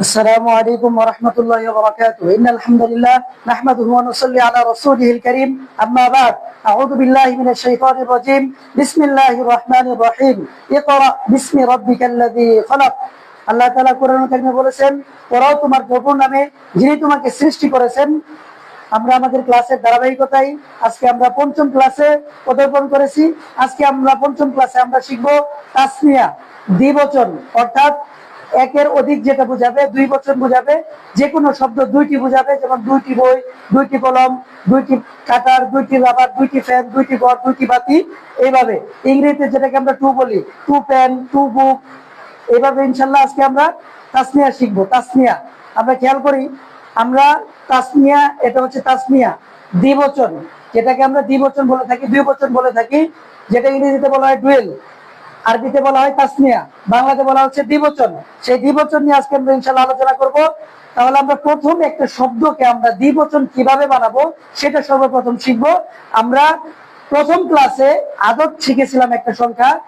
السلام عليكم ورحمة الله وبركاته إن الحمد لله نحمده ونصلي على رسوله الكريم أما بعد أعوذ بالله من الشيطان الرجيم بسم الله الرحمن الرحيم اقرأ باسم ربك الذي خلق আল্লাহ তালা কোরআন কারিমে বলেছেন ওরাও তোমার প্রভুর নামে যিনি তোমাকে সৃষ্টি করেছেন আমরা আমাদের ক্লাসের ধারাবাহিকতায় আজকে আমরা পঞ্চম ক্লাসে পদার্পণ করেছি আজকে আমরা পঞ্চম ক্লাসে আমরা শিখবো তাসমিয়া দ্বিবচন অর্থাৎ একের অধিক যেটা বোঝাবে, দুই বচন বোঝাবে যে কোনো শব্দ দুইটি বোঝাবে, যেমন দুইটি বই, দুইটি কলম, দুইটি কাটার দুইটি রাবার, দুইটি ফ্যান, দুইটি ঘর দুইটি বাতি এইভাবে ইংরেজিতে যেটাকে আমরা টু বলি, টু পেন, টু বুক এইভাবে ইনশাল্লাহ আজকে আমরা তাসমিয়া শিখব তাসমিয়া আমরা খেয়াল করি, আমরা তাসমিয়া এটা হচ্ছে তাসমিয়া দ্বিবচন। যেটাকে আমরা দ্বিবচন বলে থাকি, দুই বচন বলে থাকি, যেটা ইংরেজিতে বলা হয় ডুয়েল। আরবিতে বলা হয় তাসমিয়া বাংলাতে বলা হচ্ছে দ্বিবচন। সেই দ্বিবচন নিয়ে আজকে আমরা ইনশাল্লাহ আলোচনা করব। তাহলে আমরা প্রথম একটা শব্দকে আমরা দ্বিবচন কীভাবে বানাবো সেটা সর্বপ্রথম শিখব। আমরা প্রথম ক্লাসে আদত শিখেছিলাম একটা সংখ্যা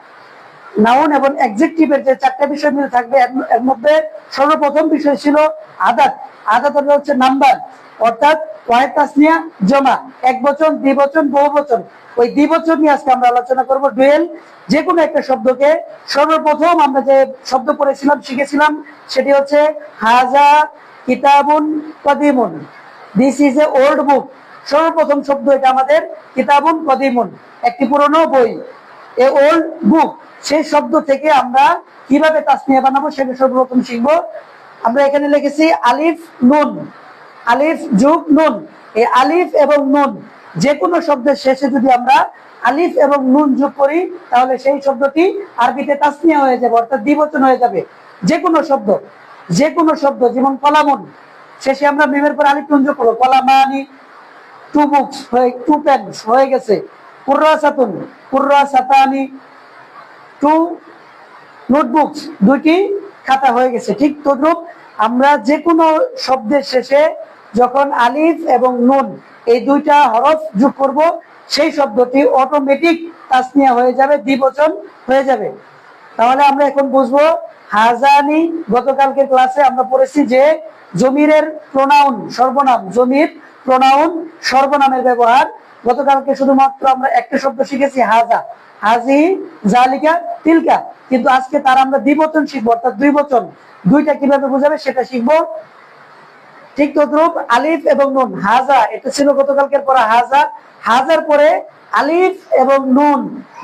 নাউন এবং এক্সেকটিভের যে চারটা বিষয় মিল থাকবে, এর- মধ্যে সর্বপ্রথম বিষয় ছিল আদাত। আদাত হচ্ছে নাম্বার। অর্থাৎ জমা। এক বহু ওই নিয়ে আজকে আমরা আলোচনা ডুয়েল। যে কোনো একটা শব্দকে সর্বপ্রথম আমরা যে শব্দ পড়েছিলাম, শিখেছিলাম, সেটি হচ্ছে হাজা কিতাবুন কদিমুন। This is a old book সর্বপ্রথম শব্দ এটা আমাদের, কিতাবুন কদিমুন। একটি পুরনো বই। এ ওল্ড বুক সেই শব্দ থেকে আমরা কীভাবে তাসমিয়া বানাবো সেটা সর্বপ্রথম শিখব। আমরা এখানে লিখেছি আলিফ, নুন। আলিফ যুগ নুন। এই আলিফ এবং নুন যে কোনো শব্দের শেষে যদি আমরা আলিফ এবং নুন যোগ করি, তাহলে সেই শব্দটি আরবিতে তাসমিয়া হয়ে যাবে, অর্থাৎ দ্বিবচন হয়ে যাবে। যে কোনো শব্দ যে কোনো শব্দ, যেমন কলামন, শেষে আমরা মিমের পর আলিফ নুন যোগ করব। কলামানি টু বুকস হয়ে টু পেন্স হয়ে গেছে। কুর্রা সাতুন কুর্রা সাতানি টু নোটবুকস, দুইটি খাতা হয়ে গেছে। ঠিক তদ্রুপ আমরা যে কোনো শব্দের শেষে যখন আলিফ এবং নুন এই দুইটা হরফ যোগ করব, সেই শব্দটি অটোমেটিক তাসনিয়া হয়ে যাবে, দ্বিবচন হয়ে যাবে। তাহলে আমরা এখন বুঝব, হাজানি গতকালকের ক্লাসে আমরা পড়েছি যে জমিরের প্রোনাউন সর্বনাম, জমির প্রোনাউন সর্বনামের ব্যবহার। গতকালকে শুধুমাত্র আমরা একটা শব্দ শিখেছি, হাজা। হাজি, জালিকা, তিলকা। কিন্তু আজকে তার আমরা দ্বিবচন শিখব, অর্থাৎ দুই বচন। দুইটা কীভাবে বোঝাবে সেটা শিখব। ঠিক তদ্রুপ আলিফ এবং নুন। হাজা, এটা ছিল গতকালকের পরে হাজা। হাজার পরে আলিফ এবং নুন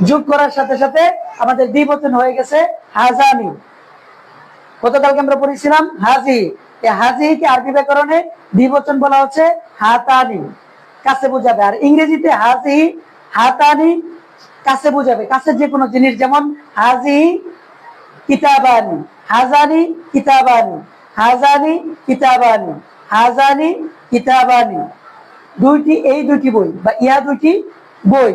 যোগ করার সাথে সাথে আমাদের দ্বিবচন হয়ে গেছে হাজানি। গতকালকে আমরা পড়েছিলাম হাজি। এই হাজিকে আরবি ব্যাকরণে দ্বিবচন বলা হচ্ছে হাতানি, কাছে বোঝাবে। আর ইংরেজিতে হাজি, হাতানি, কাছে বোঝাবে। কাছে যে কোনো জিনিস যেমন হাজি, কিতাবানি, হাজানি, কিতাবানি। হাজানি কিতাবানি হাজানি কিতাবানি। দুইটি, এই দুইটি বই বা ইহা দুইটি বই।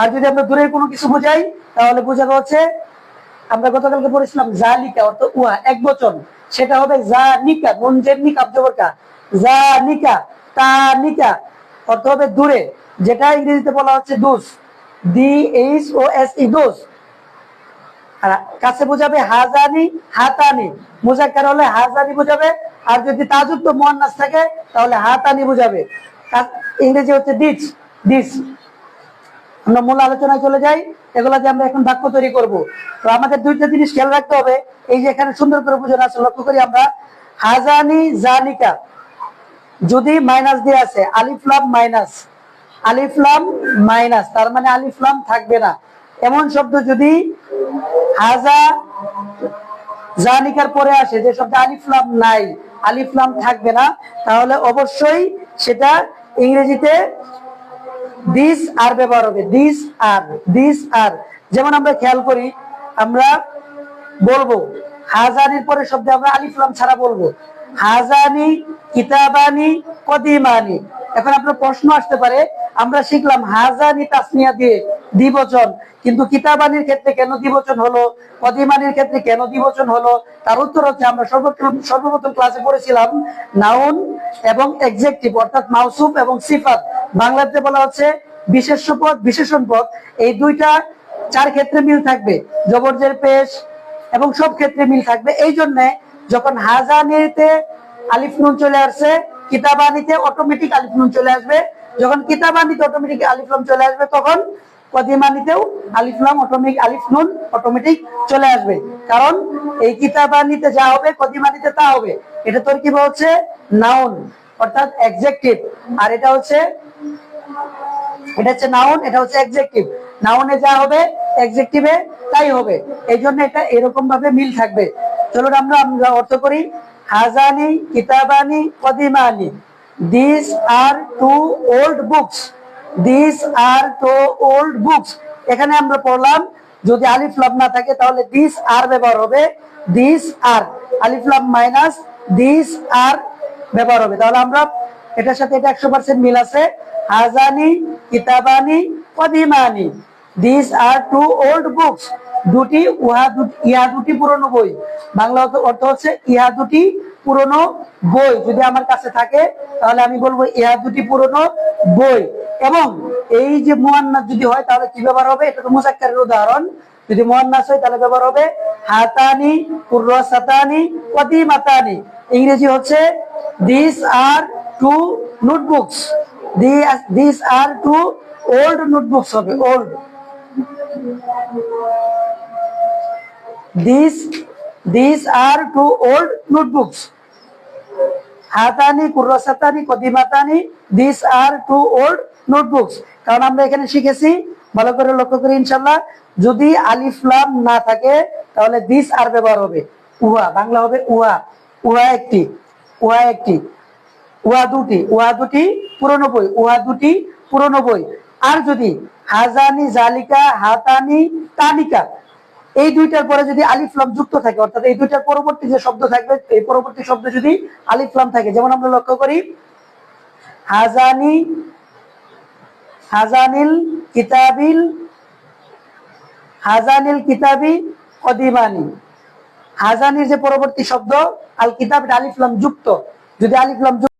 আর যদি আমরা দূরের কোনো কিছু বোঝাই, তাহলে বোঝানো হচ্ছে আমরা গতকালকে পড়েছিলাম যা জালিকা অর্থ উহা, এক বচন। সেটা হবে জা নিকা নুন, জের, নিকা জবরকা জা নিকা তা, নিকা, অর্থ হবে দূরে, যেটা ইংরেজিতে বলা হচ্ছে দুস D H, O, S, E, দোষ। কাছে বোঝাবে হাজানি, হাতানি। মুজাক্কার হলে হাজানি বোঝাবে। আর যদি তাযুক্ত মোয়ান্নাস থাকে, তাহলে হাতানি বোঝাবে। ইংরেজি হচ্ছে দিস দিস আমরা মূল আলোচনায় চলে যাই। এগুলা যে আমরা এখন বাক্য তৈরি করব। তো আমাদের দুইটা জিনিস খেয়াল রাখতে হবে। এই যে এখানে সুন্দর করে বোঝানো আছে লক্ষ্য করি আমরা। হাজানি জানিকা। যদি মাইনাস দিয়ে আছে আলিফলাম মাইনাস। আলিফলাম মাইনাস। তার মানে আলিফলাম থাকবে না। এমন শব্দ যদি হাজা জানিকার পরে আসে, যে শব্দ আলিফলাম নাই আলিফলাম থাকবে না, তাহলে অবশ্যই সেটা ইংরেজিতে দিস আর ব্যবহার হবে দিস আর দিস আর। যেমন আমরা খেয়াল করি, আমরা বলব, হাজানির পরে শব্দে আমরা আলিফলাম ছাড়া বলব। হাজানি, কিতাবানি, কদিমানি। এখন আপনার প্রশ্ন আসতে পারে, আমরা শিখলাম হাজানি তাসমিয়া দিয়ে দ্বিবচন। কিন্তু কিতাবানির ক্ষেত্রে কেন দ্বিবচন হলো? কদিমানির ক্ষেত্রে কেন দ্বিবচন হলো? তার উত্তর হচ্ছে, আমরা সর্বপ্রথম ক্লাসে পড়েছিলাম নাউন এবং এক্সেকটিভ অর্থাৎ মাউসুফ এবং সিফাত। বাংলাতে বলা হচ্ছে বিশেষ্য পদ, বিশেষণ পদ। এই দুইটা চার ক্ষেত্রে মিল থাকবে। জবরজের পেশ এবং সব ক্ষেত্রে মিল থাকবে। এই জন্য যখন হাজানিতে আলিফ নুন চলে আসছে কিতাবানিতে অটোমেটিক আলিফ নুন চলে আসবে। যখন কিতাবানিতে অটোমেটিক আলিফ নুন চলে আসবে, তখন কদিমানিতেও আলিফ লাম অটোমেটিক আলিফ নুন অটোমেটিক চলে আসবে। কারণ এই কিতাবানিতে যা হবে কদিমানিতে তা হবে। এটা তোর কি হচ্ছে? নাউন অর্থাৎ আর এটা হচ্ছে এটা হচ্ছে নাউন এটা হচ্ছে নাউনে যা হবে এক্সেকটিভে তাই হবে। এই জন্য এটা এরকম ভাবে মিল থাকবে। চলুন আমরা আমরা অর্থ করি, হাজানি, কিতাবানি, কদিমানি। This are two old books this are two old books এখানে আমরা পড়লাম, যদি আলিফ লাম না থাকে, তাহলে দিস আর ব্যবহার হবে। দিস আর আলিফ লাম মাইনাস দিস আর ব্যবহার হবে। তাহলে আমরা এটার সাথে এটা একশো পার্সেন্ট মিল আছে। হাজানি, কিতাবানি, কদিমানি। This are two old books দুটি উহা দুটি, ইহা দুটি পুরনো বই। বাংলা অর্থ হচ্ছে ইহা দুটি পুরনো বই। যদি আমার কাছে থাকে, তাহলে আমি বলব ইহা দুটি পুরনো বই। এবং এই যে মুয়ান্নাস যদি হয়, তাহলে কি ব্যবহার হবে? এটা তো মুসাক্কারের উদাহরণ। যদি মুয়ান্নাস হয়, তাহলে ব্যবহার হবে হাতানি, কুর্রাসাতানি কদিমাতানি ইংরেজি হচ্ছে this are two notebooks this are two old notebooks হবে old this this are two old notebooks হাতানি, কুর্রাসাতানি কদিমাতানি this are two old notebooks কারণ আমরা এখানে শিখেছি, ভালো করে লক্ষ্য করি ইনশাল্লাহ যদি আলিফ, লাম না থাকে, তাহলে দিস আর ব্যবহার হবে উহা। বাংলা হবে উহা। উহা একটি উহা একটি। উহা দুটি উহা দুটি পুরনো বই, উহা দুটি পুরনো বই। আর যদি হাজানি, জালিকা, হাতানি, তানিকা, এই দুইটার পরে যদি আলিফ, লাম যুক্ত থাকে, অর্থাৎ এই দুইটার পরবর্তী যে শব্দ থাকবে, এই পরবর্তী শব্দ যদি আলিফ, লাম থাকে, যেমন আমরা লক্ষ্য করি, হাজানি হাজানিল কিতাবিল, হাজানিল কিতাবি কদিমানি। হাজানির যে পরবর্তী শব্দ, আল কিতাব আলিফলাম যুক্ত। যদি আলিফ লাম যুক্ত